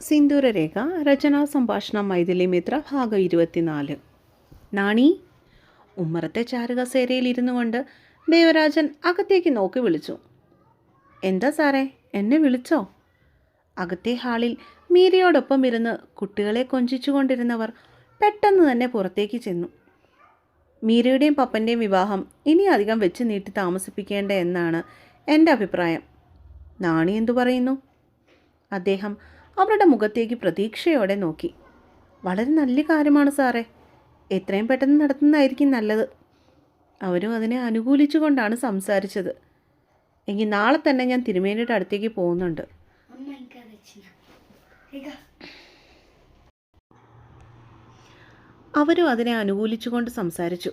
സിന്ദൂരരേഖ രചനാ സംഭാഷണം മൈഥിലി മിത്ര ഭാഗം ഇരുപത്തിനാല്. നാണി ഉമ്മറത്തെ ചാരുകസേരയിൽ ഇരുന്നു കൊണ്ട് ദേവരാജൻ അകത്തേക്ക് നോക്കി വിളിച്ചു. എന്താ സാറേ എന്നെ വിളിച്ചോ? അകത്തെ ഹാളിൽ മീരയോടൊപ്പം ഇരുന്ന് കുട്ടികളെ കൊഞ്ചിച്ചുകൊണ്ടിരുന്നവർ പെട്ടെന്ന് തന്നെ പുറത്തേക്ക് ചെന്നു. മീരയുടെയും പപ്പന്റെയും വിവാഹം ഇനി അധികം വെച്ച് നീട്ടി താമസിപ്പിക്കേണ്ട എന്നാണ് എന്റെ അഭിപ്രായം. നാണി എന്തു പറയുന്നു? അദ്ദേഹം അവരുടെ മുഖത്തേക്ക് പ്രതീക്ഷയോടെ നോക്കി. വളരെ നല്ല കാര്യമാണ് സാറേ. എത്രയും പെട്ടെന്ന് നടത്തുന്നതായിരിക്കും നല്ലത്. അവരും അതിനെ അനുകൂലിച്ചുകൊണ്ടാണ് സംസാരിച്ചത്. എങ്കിൽ നാളെ തന്നെ ഞാൻ തിരുമേനിയുടെ അടുത്തേക്ക് പോകുന്നുണ്ട്. അവരും അതിനെ അനുകൂലിച്ചുകൊണ്ട് സംസാരിച്ചു.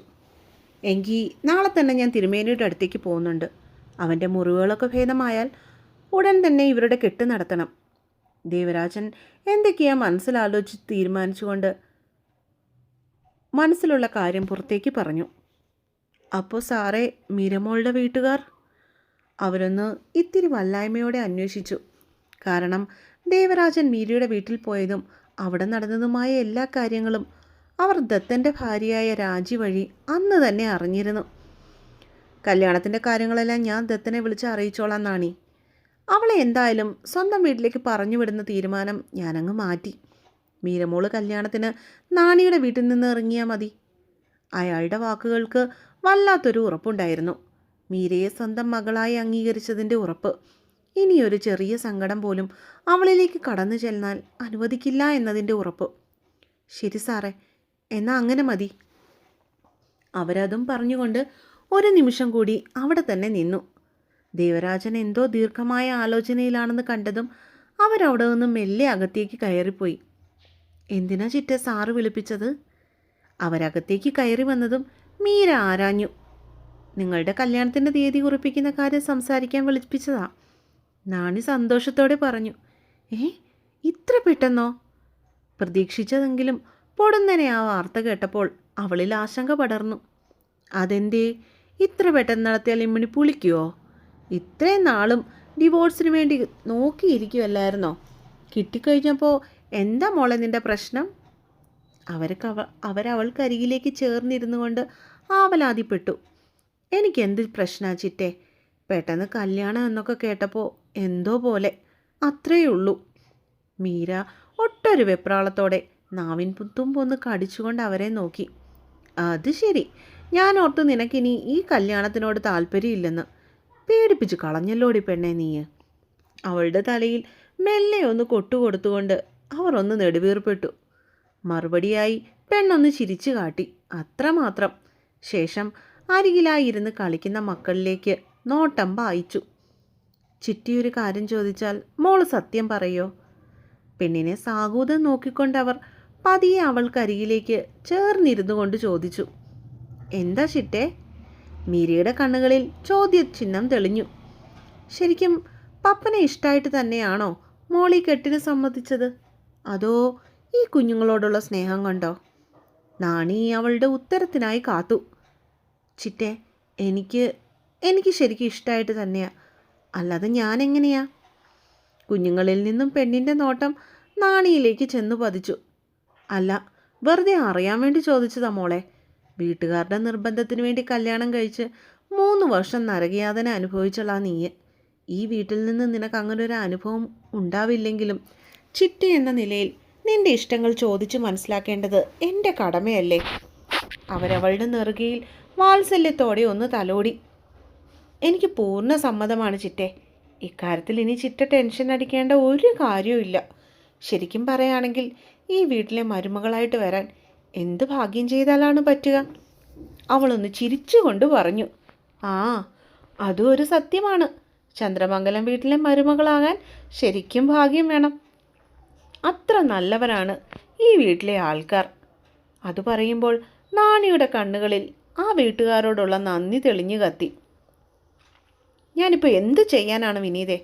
എങ്കിൽ നാളെ തന്നെ ഞാൻ തിരുമേനിയുടെ അടുത്തേക്ക് പോകുന്നുണ്ട്. അവന്റെ മുറിവുകളൊക്കെ ഭേദമായാൽ ഉടൻ തന്നെ ഇവരുടെ കെട്ട് നടത്തണം. ദേവരാജൻ എന്തൊക്കെയാ മനസ്സിലാലോചിച്ച് തീരുമാനിച്ചുകൊണ്ട് മനസ്സിലുള്ള കാര്യം പുറത്തേക്ക് പറഞ്ഞു. അപ്പോൾ സാറേ മിരമോളുടെ വീട്ടുകാർ? അവരൊന്ന് ഇത്തിരി വല്ലായ്മയോടെ അന്വേഷിച്ചു. കാരണം ദേവരാജൻ മീരയുടെ വീട്ടിൽ പോയതും അവിടെ നടന്നതുമായ എല്ലാ കാര്യങ്ങളും അവർ ദത്തന്റെ ഭാര്യയായ രാജി വഴി അന്ന് തന്നെ അറിഞ്ഞിരുന്നു. കല്യാണത്തിന്റെ കാര്യങ്ങളെല്ലാം ഞാൻ ദത്തനെ വിളിച്ച് അറിയിച്ചോളാം നാണി. അവളെ എന്തായാലും സ്വന്തം വീട്ടിലേക്ക് പറഞ്ഞു വിടുന്ന തീരുമാനം ഞാനങ്ങ് മാറ്റി. മീരമോൾ കല്യാണത്തിന് നാണിയുടെ വീട്ടിൽ നിന്ന് ഇറങ്ങിയാൽ മതി. അയാളുടെ വാക്കുകൾക്ക് വല്ലാത്തൊരു ഉറപ്പുണ്ടായിരുന്നു. മീരയെ സ്വന്തം മകളായി അംഗീകരിച്ചതിന്റെ ഉറപ്പ്. ഇനിയൊരു ചെറിയ സങ്കടം പോലും അവളിലേക്ക് കടന്നു ചെന്നാൽ അനുവദിക്കില്ല എന്നതിന്റെ ഉറപ്പ്. ശരി സാറേ എന്നാൽ അങ്ങനെ മതി. അവരതും പറഞ്ഞുകൊണ്ട് ഒരു നിമിഷം കൂടി അവിടെ തന്നെ നിന്നു. ദേവരാജൻ എന്തോ ദീർഘമായ ആലോചനയിലാണെന്ന് കണ്ടതും അവരവിടെ നിന്ന് മെല്ലെ അകത്തേക്ക് കയറിപ്പോയി. എന്തിനാ ചിറ്റ സാറ് വിളിപ്പിച്ചത്? അവരകത്തേക്ക് കയറി വന്നതും മീര ആരാഞ്ഞു. നിങ്ങളുടെ കല്യാണത്തിന്റെ തീയതി കുറിപ്പിക്കുന്ന കാര്യം സംസാരിക്കാൻ വിളിപ്പിച്ചതാ. നാണി സന്തോഷത്തോടെ പറഞ്ഞു. ഏ ഇത്ര പെട്ടെന്നോ? പ്രതീക്ഷിച്ചതെങ്കിലും പൊടുന്നനെ ആ വാർത്ത കേട്ടപ്പോൾ അവളിൽ ആശങ്ക പടർന്നു. അതെന്തേ? ഇത്ര പെട്ടെന്ന് നടത്തിയാൽ ഇമ്മിണി പുളിക്കുവോ? ഇത്രയും നാളും ഡിവോഴ്സിന് വേണ്ടി നോക്കിയിരിക്കുമല്ലായിരുന്നോ കിട്ടിക്കഴിഞ്ഞപ്പോൾ എന്താ മോളെ നിന്റെ പ്രശ്നം? അവർക്ക് അവ അവരവൾക്കരികിലേക്ക് ചേർന്നിരുന്നു കൊണ്ട് ആവലാതിപ്പെട്ടു. എനിക്കെന്ത് പ്രശ്നാ ചിറ്റേ? പെട്ടെന്ന് കല്യാണം എന്നൊക്കെ കേട്ടപ്പോൾ എന്തോ പോലെ. അത്രയേ ഉള്ളൂ. മീര ഒട്ടൊരു വെപ്രാളത്തോടെ നാവിൻ തുമ്പൊന്ന് കടിച്ചുകൊണ്ട് അവരെ നോക്കി. അത് ശരി. ഞാൻ ഓർത്ത് നിനക്കിനി ഈ കല്യാണത്തിനോട് താല്പര്യമില്ലെന്ന്. പേടിപ്പിച്ച് കളഞ്ഞല്ലോടി പെണ്ണെ നീ. അവളുടെ തലയിൽ മെല്ലെ ഒന്ന് കൊട്ടുകൊടുത്തുകൊണ്ട് അവർ ഒന്ന് നെടുവീർപ്പെട്ടു. മറുപടിയായി പെണ്ണൊന്ന് ചിരിച്ചു കാട്ടി. അത്രമാത്രം. ശേഷം അരികിലായി ഇരുന്ന് കളിക്കുന്ന മക്കളിലേക്ക് നോട്ടം പായിച്ചു. ചിറ്റിയൊരു കാര്യം ചോദിച്ചാൽ മോൾ സത്യം പറയോ? പെണ്ണിനെ സാഹൂതം നോക്കിക്കൊണ്ടവർ പതിയെ അവൾക്കരികിലേക്ക് ചേർന്നിരുന്നു കൊണ്ട് ചോദിച്ചു. എന്താ ചിറ്റേ? മീരയുടെ കണ്ണുകളിൽ ചോദ്യചിഹ്നം തെളിഞ്ഞു. ശരിക്കും പപ്പനെ ഇഷ്ടമായിട്ട് തന്നെയാണോ മോളി കെട്ടിന് സമ്മതിച്ചത്? അതോ ഈ കുഞ്ഞുങ്ങളോടുള്ള സ്നേഹം കണ്ടോ? നാണി അവളുടെ ഉത്തരത്തിനായി കാത്തു. ചിറ്റേ എനിക്ക് എനിക്ക് ശരിക്കും ഇഷ്ടമായിട്ട് തന്നെയാ. അല്ലാതെ ഞാൻ എങ്ങനെയാ കുഞ്ഞുങ്ങളിൽ നിന്നും പെണ്ണിന്റെ നോട്ടം നാണിയിലേക്ക് ചെന്നു പതിച്ചു. അല്ല വെറുതെ അറിയാൻ വേണ്ടി ചോദിച്ചതാ മോളെ. വീട്ടുകാരുടെ നിർബന്ധത്തിന് വേണ്ടി കല്യാണം കഴിച്ച് മൂന്ന് വർഷം നരകയാതന അനുഭവിച്ചുള്ള നീയെ ഈ വീട്ടിൽ നിന്ന് നിനക്ക് അങ്ങനെ ഒരു അനുഭവം ഉണ്ടാവില്ലെങ്കിലും ചിറ്റി എന്ന നിലയിൽ നിന്റെ ഇഷ്ടങ്ങൾ ചോദിച്ചു മനസ്സിലാക്കേണ്ടത് എന്റെ കടമയല്ലേ? അവരവളുടെ നെറുകയിൽ വാത്സല്യത്തോടെ ഒന്ന് തലോടി. എനിക്ക് പൂർണ സമ്മതമാണ് ചിറ്റെ. ഇക്കാര്യത്തിൽ ഇനി ചിറ്റ ടെൻഷൻ അടിക്കേണ്ട ഒരു കാര്യവുമില്ല. ശരിക്കും പറയുകയാണെങ്കിൽ ഈ വീട്ടിലെ മരുമകളായിട്ട് വരാൻ എന്ത് ഭാഗ്യം ചെയ്താലാണ് പറ്റുക? അവളൊന്ന് ചിരിച്ചുകൊണ്ട് പറഞ്ഞു. ആ അതും ഒരു സത്യമാണ്. ചന്ദ്രമംഗലം വീട്ടിലെ മരുമകളാകാൻ ശരിക്കും ഭാഗ്യം വേണം. അത്ര നല്ലവരാണ് ഈ വീട്ടിലെ ആൾക്കാർ. അത് പറയുമ്പോൾ നാണിയുടെ കണ്ണുകളിൽ ആ വീട്ടുകാരോടുള്ള നന്ദി തെളിഞ്ഞു കത്തി. ഞാനിപ്പോൾ എന്ത് ചെയ്യാനാണ് വിനീതേ?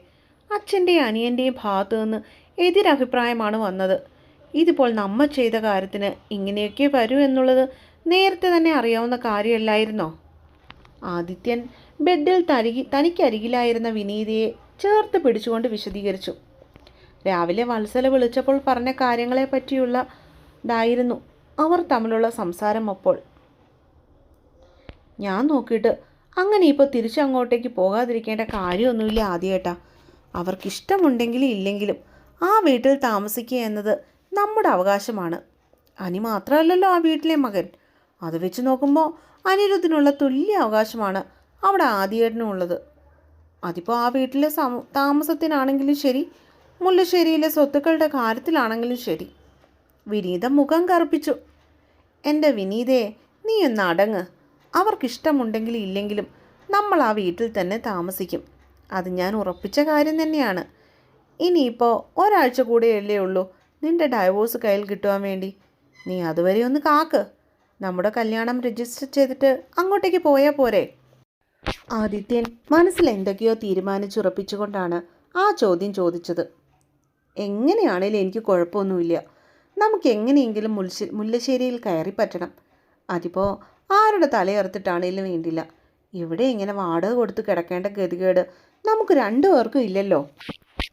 അച്ഛന്റെയും അനിയന്റെയും ഭാഗത്തു നിന്ന് എതിരഭിപ്രായമാണ് വന്നത്. ഇതിപ്പോൾ നമ്മ ചെയ്ത കാര്യത്തിന് ഇങ്ങനെയൊക്കെ വരൂ എന്നുള്ളത് നേരത്തെ തന്നെ അറിയാവുന്ന കാര്യമല്ലായിരുന്നോ? ആദിത്യൻ ബെഡിൽ തരികി തനിക്കരികിലായിരുന്ന വിനീതയെ ചേർത്ത് പിടിച്ചുകൊണ്ട് വിശദീകരിച്ചു. രാവിലെ വത്സല വിളിച്ചപ്പോൾ പറഞ്ഞ കാര്യങ്ങളെ പറ്റിയുള്ള ഇതായിരുന്നു അവർ തമ്മിലുള്ള സംസാരം അപ്പോൾ. ഞാൻ നോക്കിയിട്ട് അങ്ങനെ ഇപ്പോൾ തിരിച്ചങ്ങോട്ടേക്ക് പോകാതിരിക്കേണ്ട കാര്യമൊന്നുമില്ല ആദ്യേട്ടാ. അവർക്കിഷ്ടമുണ്ടെങ്കിലും ഇല്ലെങ്കിലും ആ വീട്ടിൽ താമസിക്കുക എന്നത് നമ്മുടെ അവകാശമാണ്. അനി മാത്രമല്ലല്ലോ ആ വീട്ടിലെ മകൻ. അത് വെച്ച് നോക്കുമ്പോൾ അനിരുദ്ധിനുള്ള തുല്യ അവകാശമാണ് അവിടെ ആദ്യേട്ടനും ഉള്ളത്. അതിപ്പോൾ ആ വീട്ടിലെ സമ താമസത്തിനാണെങ്കിലും ശരി മുല്ലശ്ശേരിയിലെ സ്വത്തുക്കളുടെ കാര്യത്തിലാണെങ്കിലും ശരി. വിനീത മുഖം കറുപ്പിച്ചു. എന്റെ വിനീതയെ നീ ഒന്ന് അടങ്ങ്. അവർക്കിഷ്ടമുണ്ടെങ്കിലും ഇല്ലെങ്കിലും നമ്മൾ ആ വീട്ടിൽ തന്നെ താമസിക്കും. അത് ഞാൻ ഉറപ്പിച്ച കാര്യം തന്നെയാണ്. ഇനിയിപ്പോൾ ഒരാഴ്ച കൂടെയല്ലേ ഉള്ളൂ. നിന്റെ ഡൈവോഴ്സ് കയ്യിൽ കിട്ടുവാൻ വേണ്ടി. നീ അതുവരെ ഒന്ന് കാക്ക്. നമ്മുടെ കല്യാണം രജിസ്റ്റർ ചെയ്തിട്ട് അങ്ങോട്ടേക്ക് പോയാൽ പോരെ. ആദിത്യൻ മനസ്സിൽ എന്തൊക്കെയോ തീരുമാനിച്ചുറപ്പിച്ചുകൊണ്ടാണ് ആ ചോദ്യം ചോദിച്ചത്. എങ്ങനെയാണേലും എനിക്ക് കുഴപ്പമൊന്നുമില്ല. നമുക്ക് എങ്ങനെയെങ്കിലും മുൽശ്ശേ മുല്ലശ്ശേരിയിൽ കയറി പറ്റണം. അതിപ്പോൾ ആരുടെ തലയറുത്തിട്ടാണേലും വേണ്ടില്ല. ഇവിടെ ഇങ്ങനെ വാടക കൊടുത്ത് കിടക്കേണ്ട ഗതികേട് നമുക്ക് രണ്ടു പേർക്കും ഇല്ലല്ലോ.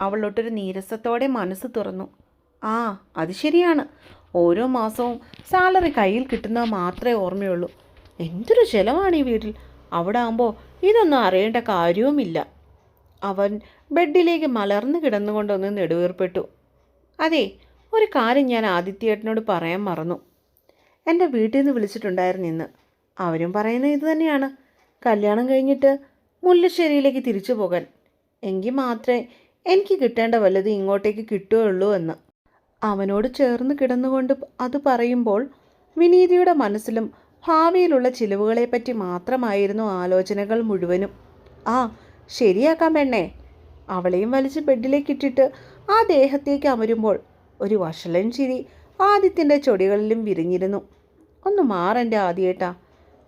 അവളൊട്ടൊരു നീരസത്തോടെ മനസ്സ് തുറന്നു. ആ അത് ശരിയാണ്. ഓരോ മാസവും സാലറി കയ്യിൽ കിട്ടുന്ന മാത്രമേ ഓർമ്മയുള്ളൂ. എന്തൊരു ചിലവാണ് ഈ വീട്ടിൽ. അവിടെ ആകുമ്പോൾ ഇതൊന്നും അറിയേണ്ട കാര്യവുമില്ല. അവൻ ബെഡിലേക്ക് മലർന്നു കിടന്നുകൊണ്ടൊന്ന് നെടുവേർപ്പെട്ടു. അതെ ഒരു കാര്യം ഞാൻ ആദിത്യേട്ടനോട് പറയാൻ മറന്നു. എന്റെ വീട്ടിൽ നിന്ന് വിളിച്ചിട്ടുണ്ടായിരുന്നു ഇന്ന്. അവരും പറയുന്നത് ഇത് തന്നെയാണ്. കല്യാണം കഴിഞ്ഞിട്ട് മുല്ലശ്ശേരിയിലേക്ക് തിരിച്ചു പോകാൻ. എങ്കിൽ മാത്രമേ എനിക്ക് കിട്ടേണ്ട വല്ലത് ഇങ്ങോട്ടേക്ക് കിട്ടുകയുള്ളൂ എന്ന്. അവനോട് ചേർന്ന് കിടന്നുകൊണ്ട് അത് പറയുമ്പോൾ വിനീതിയുടെ മനസ്സിലും ഭാവിയിലുള്ള ചിലവുകളെപ്പറ്റി മാത്രമായിരുന്നു ആലോചനകൾ മുഴുവനും. ആ ശരിയാക്കാം പെണ്ണേ. അവളെയും വലിച്ച് ബെഡിലേക്ക് ഇട്ടിട്ട് ആ ദേഹത്തേക്ക് അമരുമ്പോൾ ഒരു വഷളൻ ചിരി ആദിത്യന്റെ ചൊടികളിലും വിരിഞ്ഞിരുന്നു. ഒന്ന് മാറന്റെ ആദ്യേട്ടാ.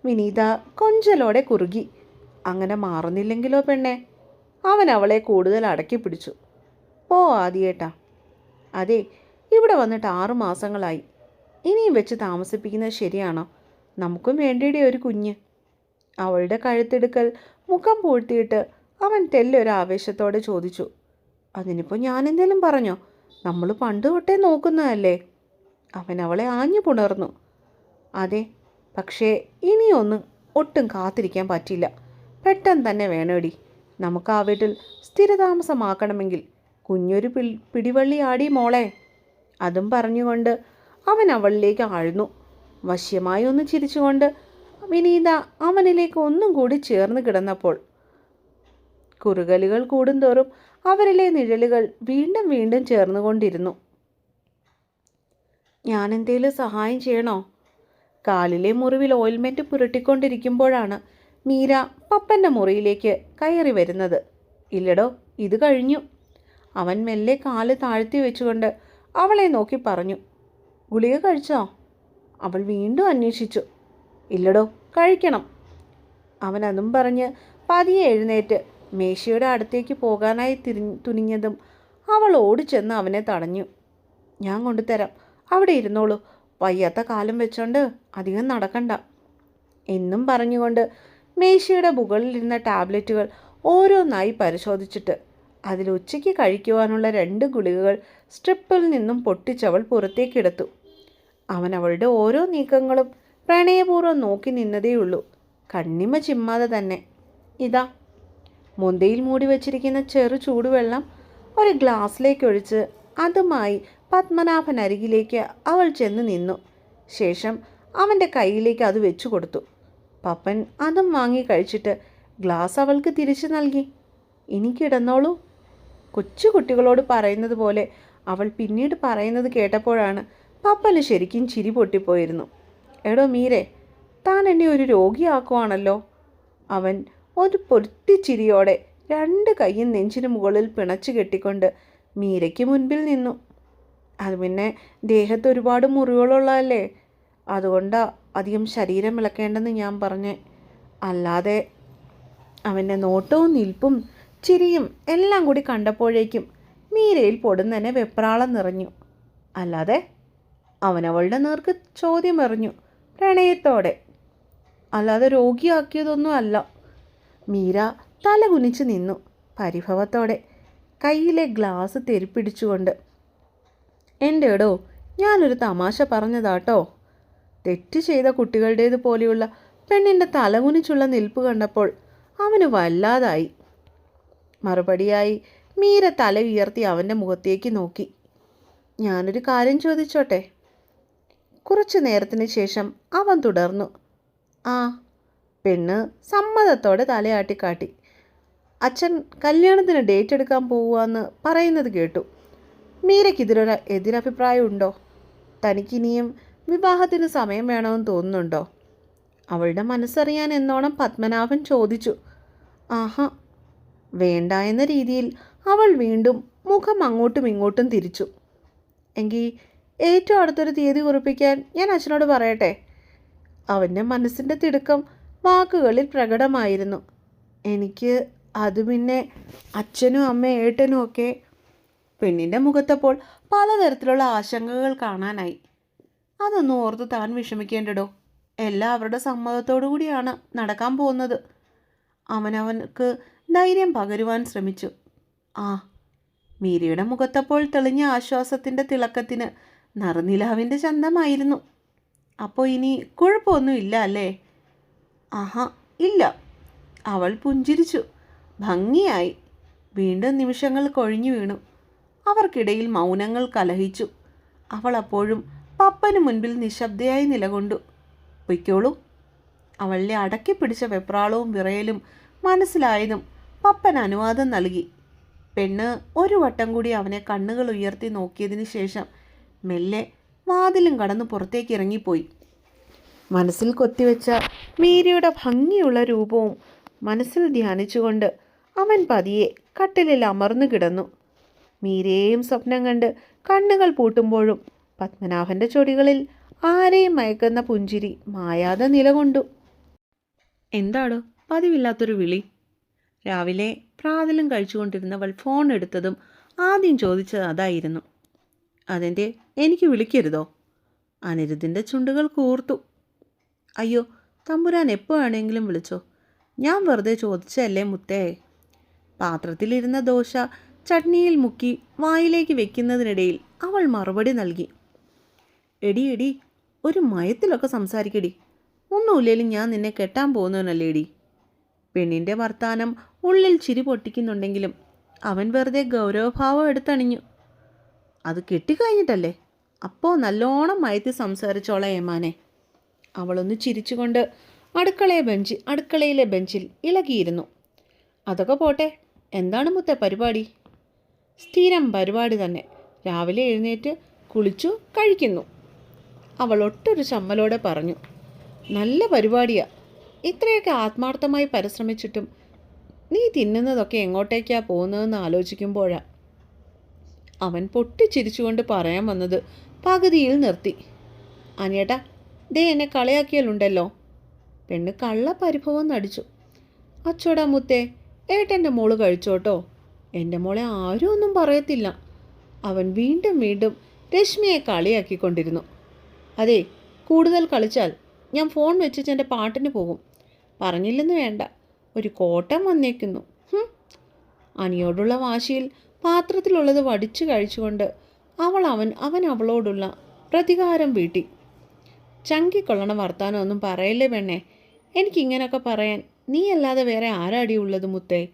വിനീത കൊഞ്ചലോടെ കുറുകി. അങ്ങനെ മാറുന്നില്ലെങ്കിലോ പെണ്ണെ? അവൻ അവളെ കൂടുതൽ അടക്കി പിടിച്ചു. ഓ ആദ്യേട്ടാ. അതെ ഇവിടെ വന്നിട്ട് ആറു മാസങ്ങളായി. ഇനിയും വെച്ച് താമസിപ്പിക്കുന്നത് ശരിയാണോ? നമുക്കും വേണ്ടിയുടെ ഒരു കുഞ്ഞ്. അവളുടെ കഴുത്തെടുക്കൽ മുഖം പൂഴ്ത്തിയിട്ട് അവൻ തെല്ലൊരു ആവേശത്തോടെ ചോദിച്ചു. അതിനിപ്പോൾ ഞാനെന്തേലും പറഞ്ഞോ? നമ്മൾ പണ്ട് തൊട്ടേ നോക്കുന്നതല്ലേ? അവൻ അവളെ ആഞ്ഞു പുണർന്നു. അതെ പക്ഷേ ഇനിയൊന്നും ഒട്ടും കാത്തിരിക്കാൻ പറ്റില്ല. പെട്ടെന്ന് തന്നെ വേണേടി. നമുക്ക് ആ വീട്ടിൽ സ്ഥിരതാമസമാക്കണമെങ്കിൽ. കുഞ്ഞൊരു പിടിവള്ളി ആടി മോളെ. അതും പറഞ്ഞുകൊണ്ട് അവൻ അവളിലേക്ക് ആഴ്ന്നു. വശ്യമായി ഒന്ന് ചിരിച്ചുകൊണ്ട് വിനീത അവനിലേക്ക് ഒന്നും കൂടി ചേർന്ന് കിടന്നപ്പോൾ കുറുകലുകൾ കൂടുന്തോറും അവരിലെ നിഴലുകൾ വീണ്ടും വീണ്ടും ചേർന്നുകൊണ്ടിരുന്നു. ഞാൻ എന്തേലും സഹായം ചെയ്യണോ? കാലിലെ മുറിവിൽ ഓയിൽമെന്റ് പുരട്ടിക്കൊണ്ടിരിക്കുമ്പോഴാണ് മീര പപ്പന്റെ മുറിയിലേക്ക് കയറി വരുന്നത്. ഇല്ലടോ ഇത് കഴിഞ്ഞു. അവൻ മെല്ലെ കാൽ താഴ്ത്തി വെച്ചുകൊണ്ട് അവളെ നോക്കി പറഞ്ഞു. ഗുളിക കഴിച്ചോ? അവൾ വീണ്ടും അന്വേഷിച്ചു. ഇല്ലടോ കഴിക്കണം. അവൻ അതും പറഞ്ഞ് പതിയെ എഴുന്നേറ്റ് മേശയുടെ അടുത്തേക്ക് പോകാനായി തിരി തുനിഞ്ഞതും അവൾ ഓടിച്ചെന്ന് അവനെ തടഞ്ഞു. ഞാൻ കൊണ്ടുതരാം. അവിടെ ഇരുന്നോളൂ. വയ്യാത്ത കാലം വെച്ചോണ്ട് അധികം നടക്കണ്ട. എന്നും പറഞ്ഞുകൊണ്ട് മേശയുടെ മുകളിലിരുന്ന ടാബ്ലറ്റുകൾ ഓരോന്നായി പരിശോധിച്ചിട്ട് അതിൽ ഉച്ചയ്ക്ക് കഴിക്കുവാനുള്ള രണ്ട് ഗുളികകൾ സ്ട്രിപ്പിൽ നിന്നും പൊട്ടിച്ചവൾ പുറത്തേക്കെടുത്തു. അവൻ അവളുടെ ഓരോ നീക്കങ്ങളും പ്രണയപൂർവം നോക്കി നിന്നതേയുള്ളൂ. കണ്ണിമ ചിമ്മാതെ തന്നെ. ഇതാ മുന്തയിൽ മൂടി വച്ചിരിക്കുന്ന ചെറു ചൂടുവെള്ളം ഒരു ഗ്ലാസ്സിലേക്ക് ഒഴിച്ച് അതുമായി പത്മനാഭൻ അരികിലേക്ക് അവൾ ചെന്ന് നിന്നു. ശേഷം അവന്റെ കയ്യിലേക്ക് അത് വെച്ചു കൊടുത്തു. പപ്പൻ അതും വാങ്ങി കഴിച്ചിട്ട് ഗ്ലാസ് അവൾക്ക് തിരിച്ചു നൽകി. ഇനി കിടന്നോളൂ കൊച്ചു കുട്ടികളോട് പറയുന്നത് പോലെ അവൾ പിന്നീട് പറയുന്നത് കേട്ടപ്പോഴാണ് പപ്പന് ശരിക്കും ചിരി പൊട്ടിപ്പോയിരുന്നു. എടോ മീരെ താൻ എന്നെ ഒരു രോഗിയാക്കുവാണല്ലോ. അവൻ ഒരു പൊട്ടിച്ചിരിയോടെ രണ്ട് കൈയും നെഞ്ചിന് മുകളിൽ പിണച്ചു കെട്ടിക്കൊണ്ട് മീരയ്ക്ക് മുൻപിൽ നിന്നു. അത് പിന്നെ ദേഹത്ത് ഒരുപാട് മുറിവുകളുള്ളതല്ലേ? അതുകൊണ്ടാ അധികം ശരീരം വിളക്കേണ്ടെന്ന് ഞാൻ പറഞ്ഞു. അല്ലാതെ അവന്റെ നോട്ടവും നിൽപ്പും ചിരിയും എല്ലാം കൂടി കണ്ടപ്പോഴേക്കും മീരയിൽ പൊടുന്നനെ വെപ്രാളം നിറഞ്ഞു. അല്ലാതെ അവനവളുടെ നേർക്ക് ചോദ്യം എറിഞ്ഞു. പ്രണയത്തോടെ. അല്ലാതെ രോഗിയാക്കിയതൊന്നും അല്ല. മീര തല കുനിച്ച് നിന്നു. പരിഭവത്തോടെ കയ്യിലെ ഗ്ലാസ് തെരിപ്പിടിച്ചുകൊണ്ട്. എന്റെ എടോ ഞാനൊരു തമാശ പറഞ്ഞതാട്ടോ. തെറ്റ് ചെയ്ത കുട്ടികളുടേത് പോലെയുള്ള പെണ്ണിന്റെ തലകുനിച്ചുള്ള നിൽപ്പ് കണ്ടപ്പോൾ അവന് വല്ലാതായി. മറുപടിയായി മീര തല ഉയർത്തി അവന്റെ മുഖത്തേക്ക് നോക്കി. ഞാനൊരു കാര്യം ചോദിച്ചോട്ടെ? കുറച്ചു നേരത്തിന് ശേഷം അവൻ തുടർന്നു. ആ പെണ്ണ് സമ്മതത്തോടെ തലയാട്ടിക്കാട്ടി അച്ഛൻ കല്യാണത്തിന് ഡേറ്റ് എടുക്കാൻ പോവുകയെന്ന് പറയുന്നത് കേട്ടു. മീരയ്ക്ക് ഇതിലൊരു എതിരഭിപ്രായം ഉണ്ടോ? തനിക്കിനിയും വിവാഹത്തിന് സമയം വേണമെന്ന് തോന്നുന്നുണ്ടോ? അവളുടെ മനസ്സറിയാൻ എന്നോണം പത്മനാഭൻ ചോദിച്ചു. ആഹാ വേണ്ട എന്ന രീതിയിൽ അവൾ വീണ്ടും മുഖം അങ്ങോട്ടും ഇങ്ങോട്ടും തിരിച്ചു. എങ്കിൽ ഏറ്റവും അടുത്തൊരു തീയതി കുറിപ്പിക്കാൻ ഞാൻ അച്ഛനോട് പറയട്ടെ? അവന്റെ മനസ്സിന്റെ തിടുക്കം വാക്കുകളിൽ പ്രകടമായിരുന്നു. എനിക്ക് അത് പിന്നെ അച്ഛനും അമ്മയും ഏട്ടനും ഒക്കെ പെണ്ണിന്റെ മുഖത്തപ്പോൾ പലതരത്തിലുള്ള ആശങ്കകൾ കാണാനായി. അതൊന്നും ഓർത്ത് താൻ വിഷമിക്കേണ്ടടോ? എല്ലാം അവരുടെ സമ്മതത്തോടു കൂടിയാണ് നടക്കാൻ പോകുന്നത്. അവനവനക്ക് ധൈര്യം പകരുവാൻ ശ്രമിച്ചു. ആ മീരയുടെ മുഖത്തപ്പോൾ തെളിഞ്ഞ ആശ്വാസത്തിന്റെ തിളക്കത്തിന് നറുനിലാവിന്റെ ചന്തമായിരുന്നു. അപ്പോൾ ഇനി കുഴപ്പമൊന്നുമില്ല അല്ലേ? ആഹാ ഇല്ല. അവൾ പുഞ്ചിരിച്ചു. ഭംഗിയായി. വീണ്ടും നിമിഷങ്ങൾ കൊഴിഞ്ഞു വീണു. അവർക്കിടയിൽ മൗനങ്ങൾ കലഹിച്ചു. അവൾ അപ്പോഴും പപ്പന് മുൻപിൽ നിശബ്ദയായി നിലകൊണ്ടു. പൊയ്ക്കോളൂ. അവളെ അടക്കി പിടിച്ച വെപ്രാളവും വിറയലും മനസ്സിലായതും പപ്പൻ അനുവാദം നൽകി. പെണ്ണ് ഒരു വട്ടം കൂടി അവനെ കണ്ണുകൾ ഉയർത്തി നോക്കിയതിന് ശേഷം മെല്ലെ വാതിലും കടന്ന് പുറത്തേക്ക് ഇറങ്ങിപ്പോയി. മനസ്സിൽ കൊത്തിവെച്ച മീരയുടെ ഭംഗിയുള്ള രൂപവും മനസ്സിൽ ധ്യാനിച്ചുകൊണ്ട് അവൻ പതിയെ കട്ടിലിൽ അമർന്നു കിടന്നു. മീരയെയും സ്വപ്നം കണ്ട് കണ്ണുകൾ പൂട്ടുമ്പോഴും പത്മനാഭന്റെ ചൊടികളിൽ ആരെയും മയക്കുന്ന പുഞ്ചിരി മായാതെ നിലകൊണ്ടു. എന്താടോ? പതിവില്ലാത്തൊരു വിളി. രാവിലെ പ്രാതലും കഴിച്ചുകൊണ്ടിരുന്നവൾ ഫോൺ എടുത്തതും ആദ്യം ചോദിച്ചത് അതായിരുന്നു. അതിന്റെ എനിക്ക് വിളിക്കരുതോ? അനിരുദ്ധിന്റെ ചുണ്ടുകൾ കൂർത്തു. അയ്യോ തമ്പുരാൻ എപ്പോൾ വേണമെങ്കിലും വിളിച്ചോ? ഞാൻ വെറുതെ ചോദിച്ചല്ലേ മുത്തേ? പാത്രത്തിലിരുന്ന ദോശ ചട്നിയിൽ മുക്കി വായിലേക്ക് വെക്കുന്നതിനിടയിൽ അവൾ മറുപടി നൽകി. എടി എടി ഒരു മയത്തിലൊക്കെ സംസാരിക്കടി. ഒന്നുമില്ലേലും ഞാൻ നിന്നെ കെട്ടാൻ പോകുന്നവനല്ലേ എടി പെണ്ണിന്റെ വർത്താനം ഉള്ളിൽ ചിരി പൊട്ടിക്കുന്നുണ്ടെങ്കിലും അവൻ വെറുതെ ഗൗരവഭാവം എടുത്തണിഞ്ഞു. അത് കെട്ടിക്കഴിഞ്ഞിട്ടല്ലേ? അപ്പോൾ നല്ലോണം മയത്തി സംസാരിച്ചോളാം ഏമാനെ. അവളൊന്ന് ചിരിച്ചുകൊണ്ട് അടുക്കളയെ ബെഞ്ച് അടുക്കളയിലെ ബെഞ്ചിൽ ഇളകിയിരുന്നു. അതൊക്കെ പോട്ടെ എന്താണ് മുത്ത പരിപാടി? സ്ഥിരം പരിപാടി തന്നെ. രാവിലെ എഴുന്നേറ്റ് കുളിച്ചു കഴിക്കുന്നു. അവൾ ഒട്ടൊരു ചമ്മലോടെ പറഞ്ഞു നല്ല പരിപാടിയാ. ഇത്രയൊക്കെ ആത്മാർത്ഥമായി പരിശ്രമിച്ചിട്ടും നീ തിന്നുന്നതൊക്കെ എങ്ങോട്ടേക്കാ പോകുന്നതെന്ന് ആലോചിക്കുമ്പോഴാ അവൻ പൊട്ടിച്ചിരിച്ചുകൊണ്ട് പറയാൻ വന്നത് പകുതിയിൽ നിർത്തി. അനിയേട്ടാ ദേ എന്നെ കളിയാക്കിയാലുണ്ടല്ലോ. പെണ്ണ് കള്ള പരിഭവം നടിച്ചു. അച്ചോടാ മുത്തേ ഏട്ടന്റെ മോൾ കഴിച്ചോട്ടോ. എന്റെ മോളെ ആരും ഒന്നും പറയത്തില്ല. അവൻ വീണ്ടും വീണ്ടും രശ്മിയെ കളിയാക്കിക്കൊണ്ടിരുന്നു. അതെ കൂടുതൽ കളിച്ചാൽ ഞാൻ ഫോൺ വെച്ചിട്ട് എന്റെ പാട്ടിന് പോകും. പറഞ്ഞില്ലെന്ന് വേണ്ട. ഒരു കോട്ടം വന്നേക്കുന്നു. അനിയോടുള്ള വാശിയിൽ പാത്രത്തിലുള്ളത് വടിച്ചു കഴിച്ചുകൊണ്ട് അവൾ അവൻ അവൻ അവളോടുള്ള പ്രതികാരം വീട്ടി. ചങ്കിക്കൊള്ളണ വർത്താനമൊന്നും പറയല്ലേ പെണ്ണേ? എനിക്കിങ്ങനൊക്കെ പറയാൻ നീ അല്ലാതെ വേറെ ആരാടി ഉള്ളത് മുത്തേ?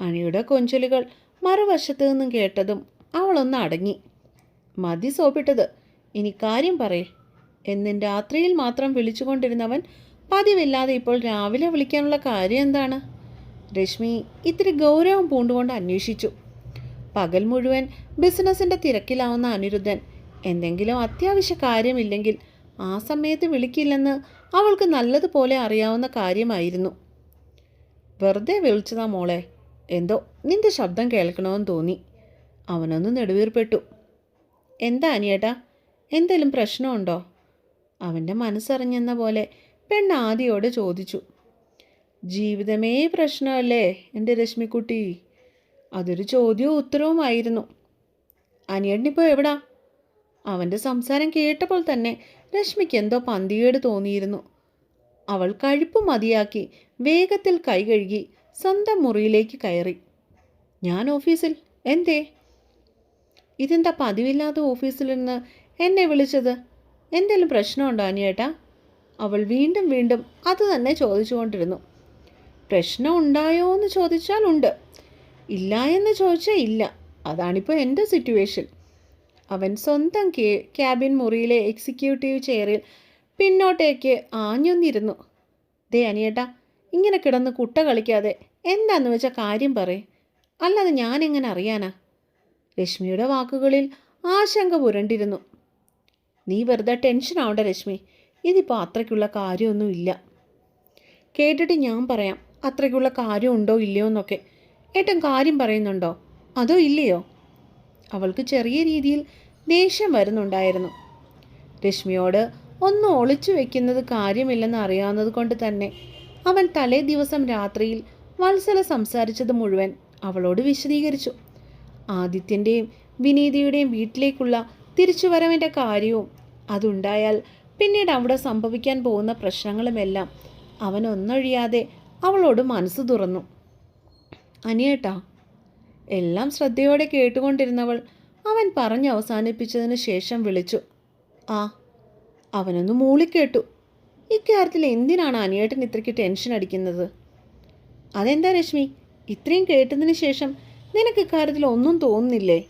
അണിയുടെ കൊഞ്ചലുകൾ മറുവശത്ത് നിന്നും കേട്ടതും അവളൊന്ന് അടങ്ങി. മതി സോപ്പിട്ടത് ഇനി കാര്യം പറയേ. എന്നും രാത്രിയിൽ മാത്രം വിളിച്ചുകൊണ്ടിരുന്നവൻ പതിവില്ലാതെ ഇപ്പോൾ രാവിലെ വിളിക്കാനുള്ള കാര്യം എന്താണ്? രശ്മി ഇത്തിരി ഗൗരവം പൂണ്ടുകൊണ്ട് അന്വേഷിച്ചു. പകൽ മുഴുവൻ ബിസിനസ്സിന്റെ തിരക്കിലാവുന്ന അനിരുദ്ധൻ എന്തെങ്കിലും അത്യാവശ്യ കാര്യമില്ലെങ്കിൽ ആ സമയത്ത് വിളിക്കില്ലെന്ന് അവൾക്ക് നല്ലതുപോലെ അറിയാവുന്ന കാര്യമായിരുന്നു. വെറുതെ വിളിച്ചതാ മോളെ എന്തോ നിന്റെ ശബ്ദം കേൾക്കണമെന്ന് തോന്നി. അവനൊന്ന് നെടുവീർപ്പെട്ടു. എന്താ അനിയേട്ടാ എന്തേലും പ്രശ്നമുണ്ടോ? അവന്റെ മനസ്സറിഞ്ഞെന്ന പോലെ പെണ്ണ് ആദിയോട് ചോദിച്ചു ജീവിതമേ പ്രശ്നമല്ലേ എന്റെ രശ്മിക്കുട്ടി? അതൊരു ചോദ്യവും ഉത്തരവുമായിരുന്നു. അനിയണ്ണിപ്പോൾ എവിടാ? അവന്റെ സംസാരം കേട്ടപ്പോൾ തന്നെ രശ്മിക്ക് എന്തോ പന്തികേട് തോന്നിയിരുന്നു. അവൾ കഴുപ്പ് മതിയാക്കി വേഗത്തിൽ കൈ കഴുകി സ്വന്തം മുറിയിലേക്ക് കയറി. ഞാൻ ഓഫീസിൽ? എന്തേ? ഇതെന്താ പതിവില്ലാത്ത ഓഫീസിൽ നിന്ന് എന്നെ വിളിച്ചത്? എന്തെങ്കിലും പ്രശ്നമുണ്ടോ അനിയേട്ടാ? അവൾ വീണ്ടും വീണ്ടും അത് തന്നെ ചോദിച്ചുകൊണ്ടിരുന്നു. പ്രശ്നം ഉണ്ടായോ എന്ന് ചോദിച്ചാൽ ഉണ്ട്. ഇല്ല എന്ന് ചോദിച്ചാൽ ഇല്ല. അതാണിപ്പോൾ എന്റെ സിറ്റുവേഷൻ. അവൻ സ്വന്തം കേ ക്യാബിൻ മുറിയിലെ എക്സിക്യൂട്ടീവ് ചെയറിൽ പിന്നോട്ടേക്ക് ആഞ്ഞൊന്നിരുന്നു. ദേ അനിയേട്ടാ ഇങ്ങനെ കിടന്ന് കുട്ട കളിക്കാതെ എന്താന്ന് വെച്ചാൽ കാര്യം പറയേ. അല്ലാതെ ഞാനെങ്ങനെ അറിയാനാ? രശ്മിയുടെ വാക്കുകളിൽ ആശങ്ക പുരണ്ടിരുന്നു. നീ വെറുതെ ടെൻഷൻ ആവണ്ട രശ്മി. ഇതിപ്പോൾ അത്രയ്ക്കുള്ള കാര്യമൊന്നുമില്ല കേട്ടിട്ട് ഞാൻ പറയാം അത്രയ്ക്കുള്ള കാര്യം ഉണ്ടോ ഇല്ലയോ എന്നൊക്കെ. ഏട്ടൻ കാര്യം പറയുന്നുണ്ടോ? അതോ ഇല്ലയോ? അവൾക്ക് ചെറിയ രീതിയിൽ ദേഷ്യം വരുന്നുണ്ടായിരുന്നു. രശ്മിയോട് ഒന്നും ഒളിച്ചു വെക്കുന്നത് കാര്യമില്ലെന്ന് അറിയാവുന്നത് കൊണ്ട് തന്നെ അവൻ തലേ ദിവസം രാത്രിയിൽ വത്സല സംസാരിച്ചത് മുഴുവൻ അവളോട് വിശദീകരിച്ചു. ആദിത്യന്റെയും വിനീതയുടെയും വീട്ടിലേക്കുള്ള തിരിച്ചുവരവിന്റെ കാര്യവും അതുണ്ടായാൽ പിന്നീട് അവിടെ സംഭവിക്കാൻ പോകുന്ന പ്രശ്നങ്ങളുമെല്ലാം അവൻ ഒന്നൊഴിയാതെ അവളോട് മനസ്സ് തുറന്നു. അനിയേട്ടാ എല്ലാം ശ്രദ്ധയോടെ കേട്ടുകൊണ്ടിരുന്നവൾ അവൻ പറഞ്ഞ് അവസാനിപ്പിച്ചതിന് ശേഷം വിളിച്ചു. ആ അവനൊന്ന് മൂളിക്കേട്ടു. ഇക്കാര്യത്തിൽ എന്തിനാണ് അനിയേട്ടൻ ഇത്രയ്ക്ക് ടെൻഷൻ അടിക്കുന്നത്? അതെന്താ രശ്മി? ഇത്രയും കേട്ടതിന് ശേഷം നിനക്ക് ഇക്കാര്യത്തിൽ ഒന്നും തോന്നുന്നില്ലേ?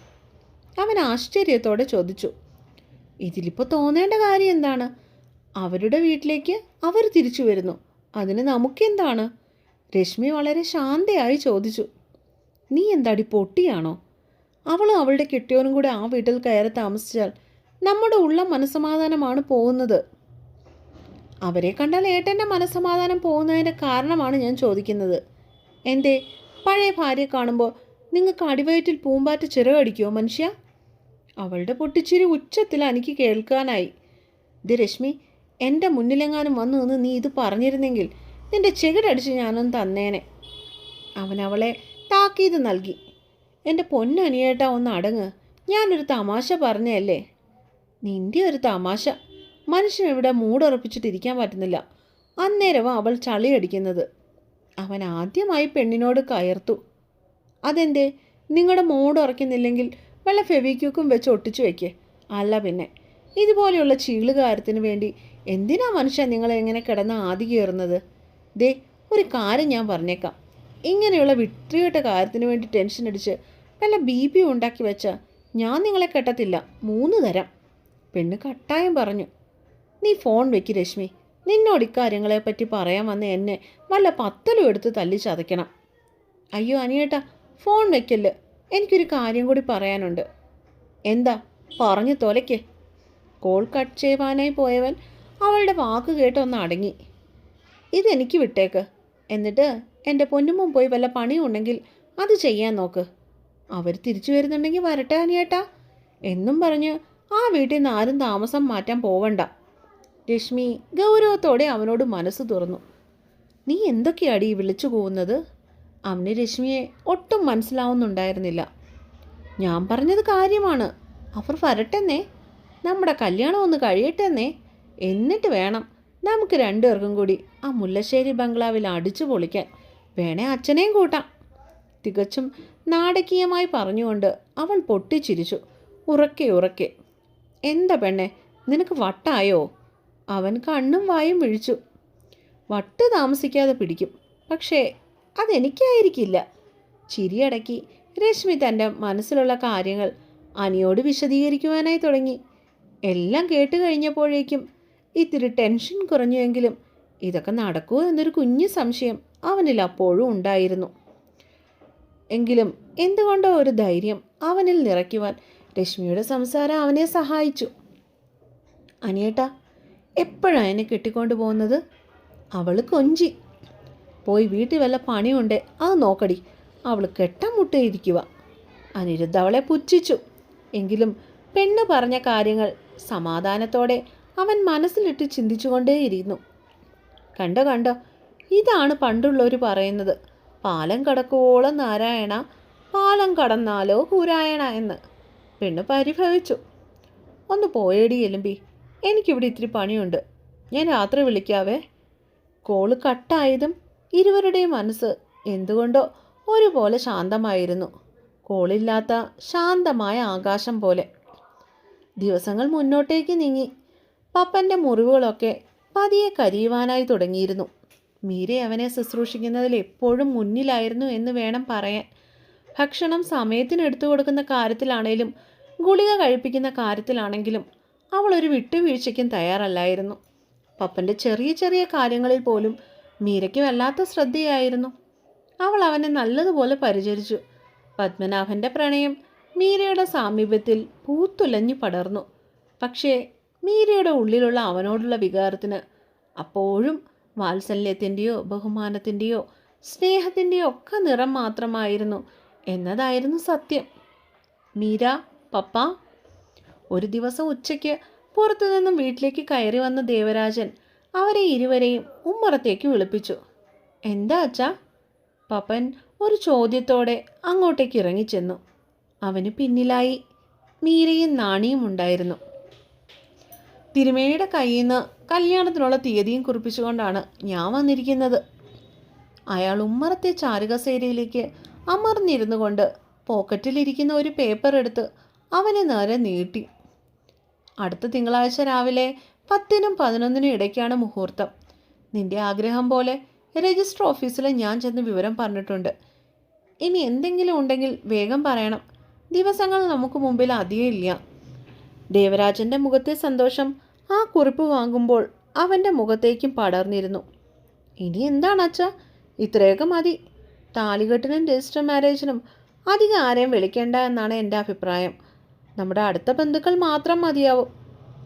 അവൻ ആശ്ചര്യത്തോടെ ചോദിച്ചു. ഇതിലിപ്പോൾ തോന്നേണ്ട കാര്യം എന്താണ്? അവരുടെ വീട്ടിലേക്ക് അവർ തിരിച്ചു വരുന്നു. അതിന് നമുക്കെന്താണ്? രശ്മി വളരെ ശാന്തയായി ചോദിച്ചു. നീ എന്താടി പൊട്ടിയാണോ? അവളും അവളുടെ കെട്ടിയവനും കൂടെ ആ വീട്ടിൽ കയറി താമസിച്ചാൽ നമ്മുടെ ഉള്ള മനസ്സമാധാനമാണ് പോകുന്നത്. അവരെ കണ്ടാൽ ഏട്ടന്റെ മനസ്സമാധാനം പോകുന്നതിന്റെ കാരണമാണ് ഞാൻ ചോദിക്കുന്നത്. എന്റെ പഴയ ഭാര്യയെ കാണുമ്പോൾ നിങ്ങൾക്ക് അടിവയറ്റിൽ പൂമ്പാറ്റ ചിറകടിക്കുമോ മനുഷ്യ? അവളുടെ പൊട്ടിച്ചിരി ഉച്ചത്തിൽ എനിക്ക് കേൾക്കാനായി. ഇത് രശ്മി എന്റെ മുന്നിലെങ്ങാനും വന്നു നിന്ന് നീ ഇത് പറഞ്ഞിരുന്നെങ്കിൽ നിന്റെ ചെകിടടിച്ച് ഞാനൊന്ന് തന്നേനെ. അവൻ അവളെ താക്കീത് നൽകി. എന്റെ പൊന്നനിയേട്ട ഒന്ന് അടങ്ങ്. ഞാനൊരു തമാശ പറഞ്ഞല്ലേ നിന്റെ ഒരു തമാശ. മനുഷ്യൻ ഇവിടെ മൂടുറപ്പിച്ചിട്ടിരിക്കാൻ പറ്റുന്നില്ല. അന്നേരവും അവൾ ചളിയടിക്കുന്നത് അവൻ ആദ്യമായി പെണ്ണിനോട് കയർത്തു. അതെന്തേ? നിങ്ങളുടെ മൂഡ് ഉറക്കുന്നില്ലെങ്കിൽ വല്ല ഫെവിക്യൂക്കും വെച്ച് ഒട്ടിച്ചു വെക്കേ. അല്ല പിന്നെ ഇതുപോലെയുള്ള ചീളുകാരത്തിന് വേണ്ടി എന്തിനാ മനുഷ്യൻ നിങ്ങളെ എങ്ങനെ കിടന്ന് ആദി കയറുന്നത്? ദേ ഒരു കാര്യം ഞാൻ പറഞ്ഞേക്കാം. ഇങ്ങനെയുള്ള വിട്ടുകെട്ട കാര്യത്തിന് വേണ്ടി ടെൻഷൻ അടിച്ച് വല്ല ബി പി ഉണ്ടാക്കി വെച്ച ഞാൻ നിങ്ങളെ കെട്ടത്തില്ല. മൂന്ന് തരം. പെണ്ണ് കട്ടായം പറഞ്ഞു. നീ ഫോൺ വെക്ക് രശ്മി. നിന്നോട് ഇക്കാര്യങ്ങളെപ്പറ്റി പറയാൻ വന്ന എന്നെ വല്ല പത്തലും എടുത്ത് തല്ലി ചതയ്ക്കണം. അയ്യോ അനിയേട്ടാ ഫോൺ വെക്കല്ല്. എനിക്കൊരു കാര്യം കൂടി പറയാനുണ്ട്. എന്താ? പറഞ്ഞു തൊലയ്ക്ക്. കോൾ കട്ട് ചെയ്യുവാനായി പോയവൻ അവളുടെ വാക്ക് കേട്ടൊന്ന് അടങ്ങി. ഇതെനിക്ക് വിട്ടേക്ക്. എന്നിട്ട് എന്റെ പൊന്നുമ്മൻ പോയി വല്ല പണിയുണ്ടെങ്കിൽ അത് ചെയ്യാൻ നോക്ക്. അവർ തിരിച്ചു വരുന്നുണ്ടെങ്കിൽ വരട്ടെ അനിയേട്ടാ. എന്നും പറഞ്ഞ് ആ വീട്ടിൽ നിന്ന് ആരും താമസം മാറ്റാൻ പോവണ്ട. രശ്മി ഗൗരവത്തോടെ അവനോട് മനസ്സ് തുറന്നു. നീ എന്തൊക്കെയാടി വിളിച്ചു പോകുന്നത് അവന് രശ്മിയെ ഒട്ടും മനസ്സിലാവുന്നുണ്ടായിരുന്നില്ല. ഞാൻ പറഞ്ഞത് കാര്യമാണ്. അവർ വരട്ടെന്നേ. നമ്മുടെ കല്യാണം ഒന്ന് കഴിയട്ടെന്നേ. എന്നിട്ട് വേണം നമുക്ക് രണ്ടുപേർക്കും കൂടി ആ മുല്ലശ്ശേരി ബംഗ്ലാവിൽ അടിച്ചു പൊളിക്കാൻ. വേണേ അച്ഛനെയും കൂട്ടാം. തികച്ചും നാടകീയമായി പറഞ്ഞുകൊണ്ട് അവൾ പൊട്ടിച്ചിരിച്ചു. ഉറക്കെ ഉറക്കെ. എന്താ പെണ്ണെ നിനക്ക് വട്ടായോ? അവൻ കണ്ണും വായും വിഴിച്ചു. വട്ട് താമസിക്കാതെ പിടിക്കും. പക്ഷേ അതെനിക്കായിരിക്കില്ല. ചിരിയടക്കി രശ്മി തന്റെ മനസ്സിലുള്ള കാര്യങ്ങൾ അനിയോട് വിശദീകരിക്കുവാനായി തുടങ്ങി. എല്ലാം കേട്ട് കഴിഞ്ഞപ്പോഴേക്കും ഇത്തിരി ടെൻഷൻ കുറഞ്ഞുവെങ്കിലും ഇതൊക്കെ നടക്കുമോ എന്നൊരു കുഞ്ഞു സംശയം അവനിൽ അപ്പോഴും ഉണ്ടായിരുന്നു. എങ്കിലും എന്തുകൊണ്ടോ ഒരു ധൈര്യം അവനിൽ നിറയ്ക്കുവാൻ രശ്മിയുടെ സംസാരം അവനെ സഹായിച്ചു. അനിയേട്ട എപ്പോഴാണ് എന്നെ കെട്ടിക്കൊണ്ടു പോകുന്നത് അവൾ കൊഞ്ചി. പോയി വീട്ടിൽ വല്ല പണിയുണ്ട് അത് നോക്കടി. അവൾ കെട്ടം മുട്ടേയിരിക്കുക അനിരുദ്ധ അവളെ പുച്ഛിച്ചു. എങ്കിലും പെണ്ണ് പറഞ്ഞ കാര്യങ്ങൾ സമാധാനത്തോടെ അവൻ മനസ്സിലിട്ട് ചിന്തിച്ചുകൊണ്ടേയിരുന്നു. കണ്ടോ കണ്ടോ ഇതാണ് പണ്ടുള്ളവർ പറയുന്നത്. പാലം കടക്കുവോളം നാരായണ പാലം കടന്നാലോ കൂരായണ എന്ന്. പെണ്ണ് പരിഭവിച്ചു. ഒന്ന് പോയേടി എലുമ്പി എനിക്കിവിടെ ഇത്തിരി പണിയുണ്ട്. ഞാൻ രാത്രി വിളിക്കാവേ. കോൾ കട്ടായതും ഇരുവരുടെയും മനസ്സ് എന്തുകൊണ്ടോ ഒരുപോലെ ശാന്തമായിരുന്നു. കോളില്ലാത്ത ശാന്തമായ ആകാശം പോലെ. ദിവസങ്ങൾ മുന്നോട്ടേക്ക് നീങ്ങി. പപ്പന്റെ മുറിവുകളൊക്കെ പതിയെ കരിയുവാനായി തുടങ്ങിയിരുന്നു. മീര അവനെ ശുശ്രൂഷിക്കുന്നതിൽ എപ്പോഴും മുന്നിലായിരുന്നു എന്ന് വേണം പറയാൻ. ഭക്ഷണം സമയത്തിന് എടുത്തു കൊടുക്കുന്ന കാര്യത്തിലാണേലും ഗുളിക കഴിപ്പിക്കുന്ന കാര്യത്തിലാണെങ്കിലും അവൾ ഒരു വിട്ടുവീഴ്ചയ്ക്കും തയ്യാറല്ലായിരുന്നു. പപ്പന്റെ ചെറിയ ചെറിയ കാര്യങ്ങളിൽ പോലും മീരയ്ക്ക് വല്ലാത്ത ശ്രദ്ധയായിരുന്നു. അവൾ അവനെ നല്ലതുപോലെ പരിചരിച്ചു. പത്മനാഭന്റെ പ്രണയം മീരയുടെ സാമീപ്യത്തിൽ പൂത്തുലഞ്ഞു പടർന്നു. പക്ഷേ മീരയുടെ ഉള്ളിലുള്ള അവനോടുള്ള വികാരത്തിന് അപ്പോഴും വാത്സല്യത്തിന്റെയോ ബഹുമാനത്തിന്റെയോ സ്നേഹത്തിന്റെയോ ഒക്കെ നിറം മാത്രമായിരുന്നു എന്നതായിരുന്നു സത്യം. മീര പപ്പ ഒരു ദിവസം ഉച്ചയ്ക്ക് പുറത്തു നിന്നും വീട്ടിലേക്ക് കയറി വന്ന ദേവരാജൻ അവരെ ഇരുവരെയും ഉമ്മറത്തേക്ക് വിളിപ്പിച്ചു. എന്താ അച്ഛാ? പപ്പൻ ഒരു ചോദ്യത്തോടെ അങ്ങോട്ടേക്ക് ഇറങ്ങിച്ചെന്നു. അവന് പിന്നിലായി മീരയും നാണിയും ഉണ്ടായിരുന്നു. തിരുമേനിയുടെ കയ്യിൽ നിന്ന് കല്യാണത്തിനുള്ള തീയതിയും കുറിപ്പിച്ചുകൊണ്ടാണ് ഞാൻ വന്നിരിക്കുന്നത്. അയാൾ ഉമ്മറത്തെ ചാരുകസേരയിലേക്ക് അമർന്നിരുന്നു കൊണ്ട് പോക്കറ്റിലിരിക്കുന്ന ഒരു പേപ്പർ എടുത്ത് അവനെ നേരെ നീട്ടി. അടുത്ത തിങ്കളാഴ്ച രാവിലെ പത്തിനും പതിനൊന്നിനും ഇടയ്ക്കാണ് മുഹൂർത്തം. നിന്റെ ആഗ്രഹം പോലെ രജിസ്റ്റർ ഓഫീസിൽ ഞാൻ ചെന്ന് വിവരം പറഞ്ഞിട്ടുണ്ട്. ഇനി എന്തെങ്കിലും ഉണ്ടെങ്കിൽ വേഗം പറയണം. ദിവസങ്ങൾ നമുക്ക് മുമ്പിൽ അധികം ഇല്ല. ദേവരാജന്റെ മുഖത്തെ സന്തോഷം ആ കുറിപ്പ് വാങ്ങുമ്പോൾ അവന്റെ മുഖത്തേക്കും പടർന്നിരുന്നു. ഇനി എന്താണ് അച്ഛാ? ഇത്രയൊക്കെ മതി. താലികെട്ടിനും രജിസ്റ്റർ മാരേജിനും അധികം ആരെയും വിളിക്കേണ്ട എന്നാണ് എന്റെ അഭിപ്രായം. നമ്മുടെ അടുത്ത ബന്ധുക്കൾ മാത്രം മതിയാവും.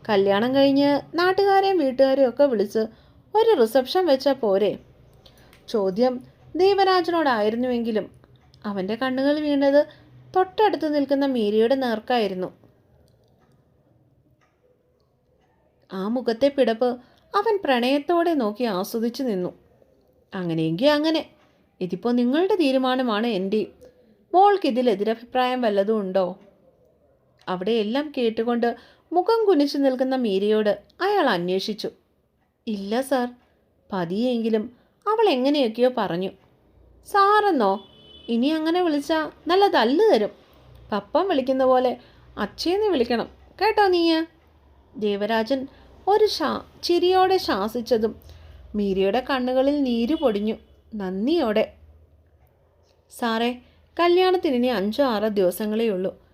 കല്യാണം കഴിഞ്ഞ് നാട്ടുകാരെയും വീട്ടുകാരെയും ഒക്കെ വിളിച്ച് ഒരു റിസപ്ഷൻ വെച്ചാൽ പോരെ? ചോദ്യം ദേവരാജനോടായിരുന്നുവെങ്കിലും അവന്റെ കണ്ണുകൾ വീണത് തൊട്ടടുത്ത് നിൽക്കുന്ന മീരയുടെ നേർക്കായിരുന്നു. ആ മുഖത്തെ പിടപ്പ് അവൻ പ്രണയത്തോടെ നോക്കി ആസ്വദിച്ചു നിന്നു. അങ്ങനെയെങ്കിൽ അങ്ങനെ. ഇതിപ്പോൾ നിങ്ങളുടെ തീരുമാനമാണ് എന്റെ. മോൾക്ക് ഇതിലെതിരഭിപ്രായം വല്ലതും ഉണ്ടോ? അവിടെ എല്ലാം കേട്ടുകൊണ്ട് മുഖം കുനിച്ചു നിൽക്കുന്ന മീരയോട് അയാൾ അന്വേഷിച്ചു. ഇല്ല സാർ. പതിയെങ്കിലും അവൾ എങ്ങനെയൊക്കെയോ പറഞ്ഞു. സാറെന്നോ? ഇനി അങ്ങനെ വിളിച്ചാൽ നല്ല തല്ല് തരും. പപ്പൻ വിളിക്കുന്ന പോലെ അച്ഛയെന്ന് വിളിക്കണം. കേട്ടോ നീയ? ദേവരാജൻ ഒരു ശാ ചിരിയോടെ ശാസിച്ചതും മീരയുടെ കണ്ണുകളിൽ നീര് പൊടിഞ്ഞു. നന്ദിയോടെ സാറേ കല്യാണത്തിന് ഇനി അഞ്ചോ ആറോ ദിവസങ്ങളേ ഉള്ളൂ.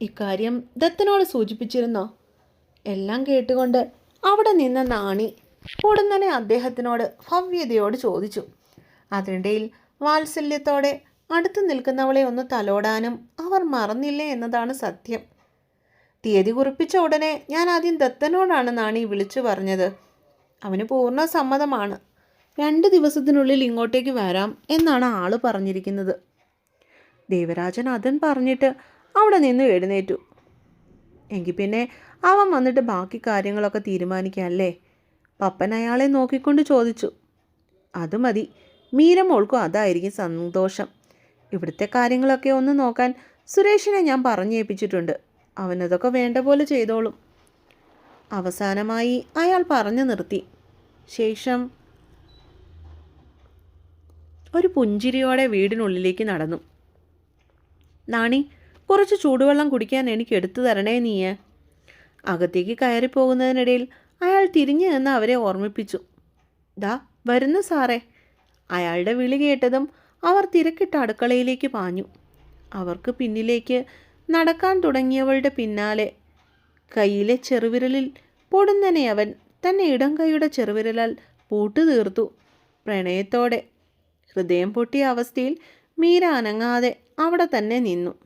ഇക്കാര്യം ദത്തനോട് സൂചിപ്പിച്ചിരുന്നോ? എല്ലാം കേട്ടുകൊണ്ട് അവിടെ നിന്ന നാണി ഉടനെ അദ്ദേഹത്തിനോട് ഭവ്യതയോട് ചോദിച്ചു. അതിനിടയിൽ വാത്സല്യത്തോടെ അടുത്തു നിൽക്കുന്നവളെ ഒന്ന് തലോടാനും അവർ മറന്നില്ലേ എന്നതാണ് സത്യം. തീയതി കുറിപ്പിച്ച ഉടനെ ഞാൻ ആദ്യം ദത്തനോടാണ് നാണി വിളിച്ചു പറഞ്ഞത്. അവന് പൂർണ സമ്മതമാണ്. രണ്ട് ദിവസത്തിനുള്ളിൽ ഇങ്ങോട്ടേക്ക് വരാം എന്നാണ് ആൾ പറഞ്ഞിരിക്കുന്നത്. ദേവരാജൻ അതും പറഞ്ഞിട്ട് അവിടെ നിന്ന് എഴുന്നേറ്റു. എങ്കിൽ പിന്നെ അവൻ വന്നിട്ട് ബാക്കി കാര്യങ്ങളൊക്കെ തീരുമാനിക്കാമല്ലേ പപ്പൻ അയാളെ നോക്കിക്കൊണ്ട് ചോദിച്ചു. അത് മതി. മീരമോൾക്കും അതായിരിക്കും സന്തോഷം. ഇവിടുത്തെ കാര്യങ്ങളൊക്കെ ഒന്ന് നോക്കാൻ സുരേഷിനെ ഞാൻ പറഞ്ഞേൽപ്പിച്ചിട്ടുണ്ട് അവനതൊക്കെ വേണ്ട പോലെ ചെയ്തോളും. അവസാനമായി അയാൾ പറഞ്ഞു നിർത്തി. ശേഷം ഒരു പുഞ്ചിരിയോടെ വീടിനുള്ളിലേക്ക് നടന്നു. നാണി കുറച്ച് ചൂടുവെള്ളം കുടിക്കാൻ എനിക്ക് എടുത്തു തരണേ നീയ. അകത്തേക്ക് കയറി പോകുന്നതിനിടയിൽ അയാൾ തിരിഞ്ഞു നിന്ന് അവരെ ഓർമ്മിപ്പിച്ചു. ദാ വരുന്നു സാറേ. അയാളുടെ വിളി കേട്ടതും അവർ തിരക്കിട്ട അടുക്കളയിലേക്ക് പാഞ്ഞു. അവർക്ക് പിന്നിലേക്ക് നടക്കാൻ തുടങ്ങിയവളുടെ പിന്നാലെ കയ്യിലെ ചെറുവിരലിൽ പൊടുന്നനെ അവൻ തന്നെ ഇടം കൈയുടെ ചെറുവിരലാൽ പൂട്ടു തീർത്തു. പ്രണയത്തോടെ ഹൃദയം പൊട്ടിയ അവസ്ഥയിൽ മീര അനങ്ങാതെ അവിടെ തന്നെ നിന്നു.